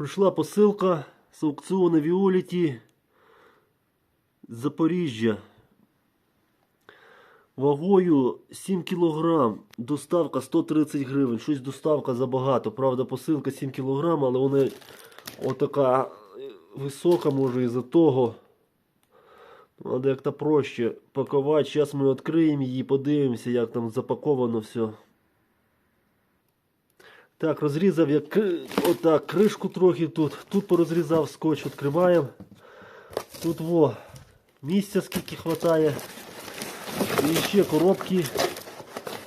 Прийшла посилка з аукціону Віоліті з Запоріжжя. Вагою 7 кг, доставка 130 гривень. Щось доставка забагато. Правда, посилка 7 кг, але вона отака е, висока, може із-за того. Треба як-то проще пакувати. Зараз ми відкриємо її, подивимося, як там запаковано все. Так, розрізав я отак кришку трохи тут. Тут порозрізав скотч, відкриваємо. Тут во місця скільки хватає. І ще коробки.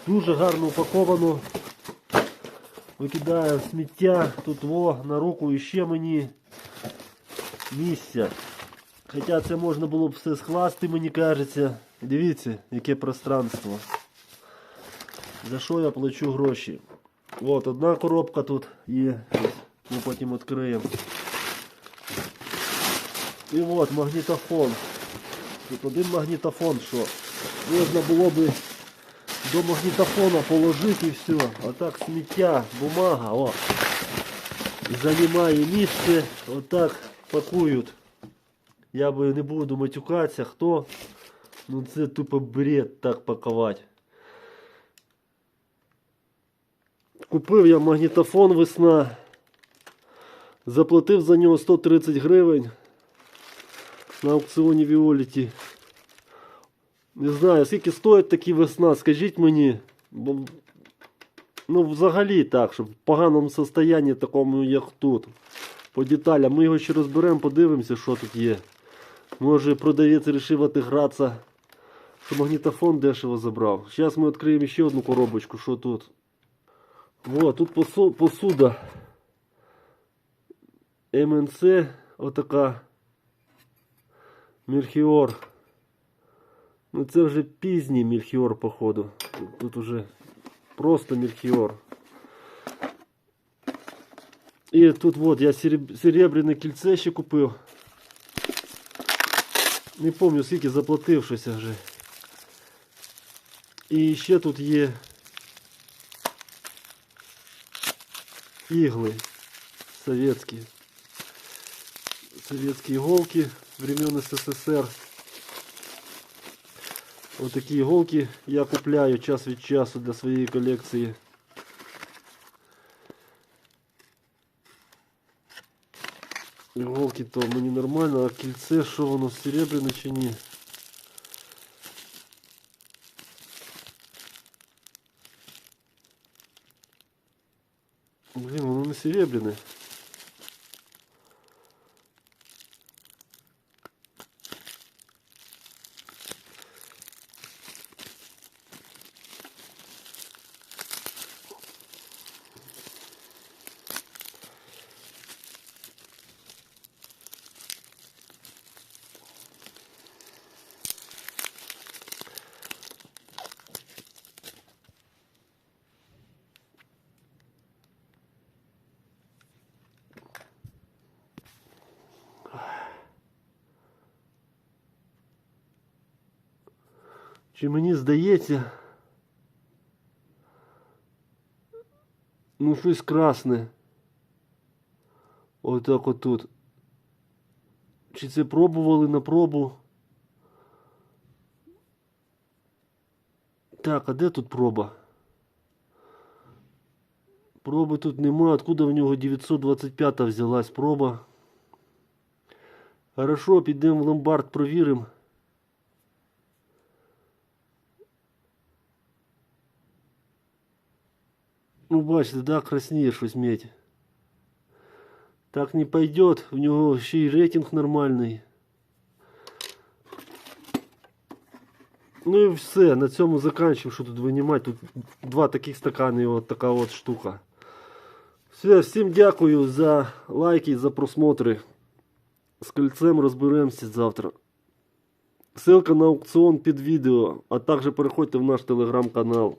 Дуже гарно упаковано. Викидаємо сміття. Тут во на руку і ще мені місця. Хоча це можна було б все скласти, мені кажеться. Дивіться, яке пространство. За що я плачу гроші? От одна коробка тут є. Ми потім відкриємо. І от магнітофон. Тут один магнітофон, що можна було би до магнітофона положити і все. А так сміття, бумага, о. Займає місце, отак пакують. Я би не буду матюкатися, хто. Ну це тупо бред так пакувати. Купив я магнітофон весна. Заплатив за нього 130 гривень на аукціоні Віоліті. Не знаю, скільки стоїть такі весна, скажіть мені. Бо, ну, взагалі так, щоб в поганому стані такому, як тут. По деталям. Ми його ще розберемо, подивимося, що тут є. Може продавець вирішив отигратися, що магнітофон дешево забрав. Зараз ми відкриємо ще одну коробочку, що тут. Во, тут посу- посуда. МНЦ отака. Мельхіор. Ну це вже пізній Мельхіор, походу. Тут, уже просто Мельхіор. І тут вот я сереб- серебряне кільце ще купив. Не пам'ятаю скільки заплатив щось вже. І ще тут є иглы советские. Советские иголки времен СССР. Вот такие иголки я купляю час від часу для своєї колекції. Иголки то мені нормально, а кільце, що воно серебряне чи ні? Блин, воно на серебряне. Чи мені здається? Ну, щось красне. Отак отут. Чи це пробували на пробу? Так, а де тут проба? Проби тут нема. Откуда в нього 925 взялась проба? Хорошо, підемо в ломбард, провіримо. Ну, бачите, да, красніє щось медь. Так не пойдет, у нього ще й рейтинг нормальний. Ну і все, на цьому заканчиваем, що тут винімати. Тут два таких стакани і от така от штука. Все, всім дякую за лайки, за просмотри. З кольцем розберемося завтра. Ссылка на аукціон під відео, а також переходьте в наш телеграм-канал.